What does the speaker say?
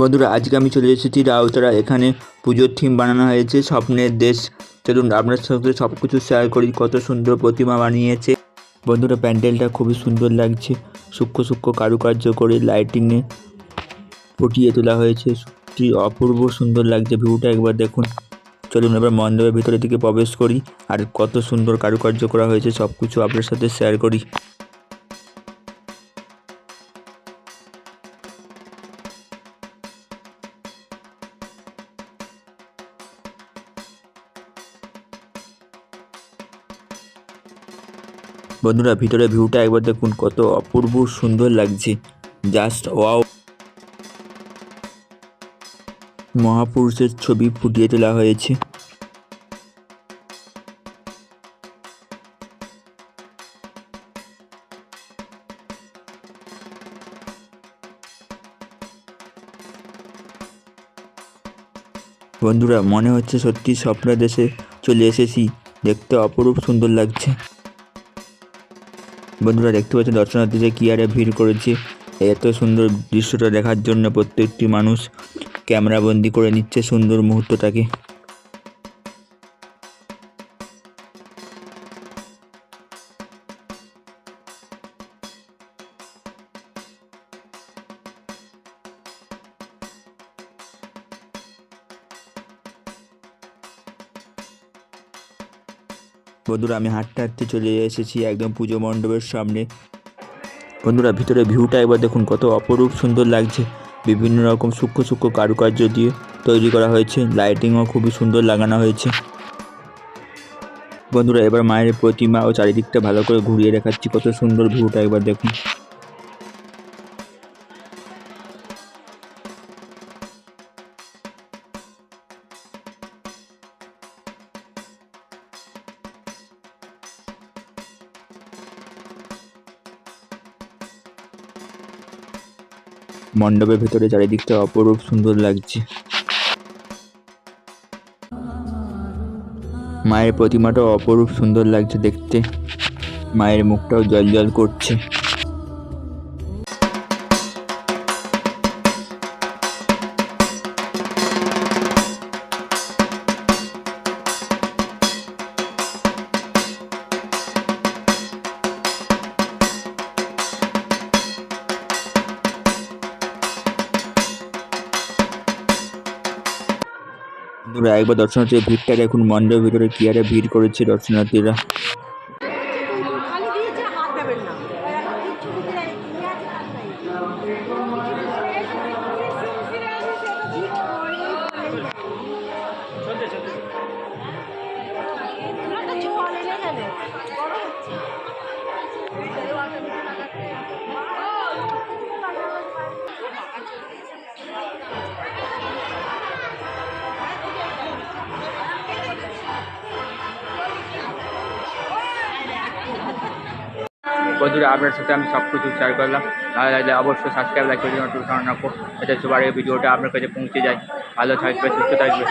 বন্ধুরা, আজকে আমি চলে এসেছি রাউতারা। এখানে পুজোর থিম বানানো হয়েছে, স্বপ্নের দেশ। চলুন, আপনার সাথে সব কিছু শেয়ার করি, কত সুন্দর প্রতিমা বানিয়েছে। বন্ধুরা, প্যান্ডেলটা খুবই সুন্দর লাগছে। সূক্ষ্ম সূক্ষ্ম কারুকার্য করে লাইটিংয়ে ফুটিয়ে তোলা হয়েছে। সত্যি অপূর্ব সুন্দর লাগছে ভিউটা একবার দেখুন। চলুন, এবার মণ্ডপের ভিতরের দিকে প্রবেশ করি। আর কত সুন্দর কারুকার্য করা হয়েছে সব কিছু আপনার সাথে শেয়ার করি। বন্ধুরা, ভিতরে ভিউটা একবার দেখুন, কত অপূর্ব সুন্দর লাগছে। জাস্ট ওয়াও মহাপুরুষের ছবি ফুটিয়ে তোলা হয়েছে। বন্ধুরা, মনে হচ্ছে সত্যি স্বপ্ন দেশে চলে এসেছি। দেখতে অপরূপ সুন্দর লাগছে। বন্ধুরা দেখতে পাচ্ছেন যে কি আরে ভিড় করেছে। এত সুন্দর দৃশ্যটা দেখার জন্য প্রত্যেকটি মানুষ ক্যামেরা বন্দি করে নিচ্ছে সুন্দর মুহূর্তটাকে। বন্ধুরা, আমি হাঁটতে হাঁটতে চলে এসেছি একদম পুজো মণ্ডপের সামনে। বন্ধুরা, ভিতরে ভিউটা একবার দেখুন, কত অপরূপ সুন্দর লাগছে। বিভিন্ন রকম সূক্ষ্ম সূক্ষ্ম কারুকার্য দিয়ে তৈরি করা হয়েছে। লাইটিংও খুবই সুন্দর লাগানো হয়েছে। বন্ধুরা, এবার মায়ের প্রতিমা ও চারিদিকটা ভালো করে ঘুরিয়ে দেখাচ্ছি। কত সুন্দর ভিউটা একবার দেখুন। মণ্ডপের ভেতরে চারিদিকটা অপরূপ সুন্দর লাগছে। মায়ের প্রতিমাটাও অপরূপ সুন্দর লাগছে দেখতে। মায়ের মুখটাও জল জল করছে। বন্ধুরা একবার দর্শনার্থীর ভিড়টা দেখুন। মণ্ডপের ভিতরে কি আরে ভিড় করেছে দর্শনার্থীরা। বন্ধুরা আপনার সাথে আমি সব কিছু শেয়ার করলাম। ভালো লাগলে অবশ্যই সাবস্ক্রাইব লাইক করে নোটিফিকেশন রাখব যাতে সবার এই ভিডিওটা আপনার কাছে পৌঁছে যায়। ভালো থাকবে, সুস্থ থাকবে।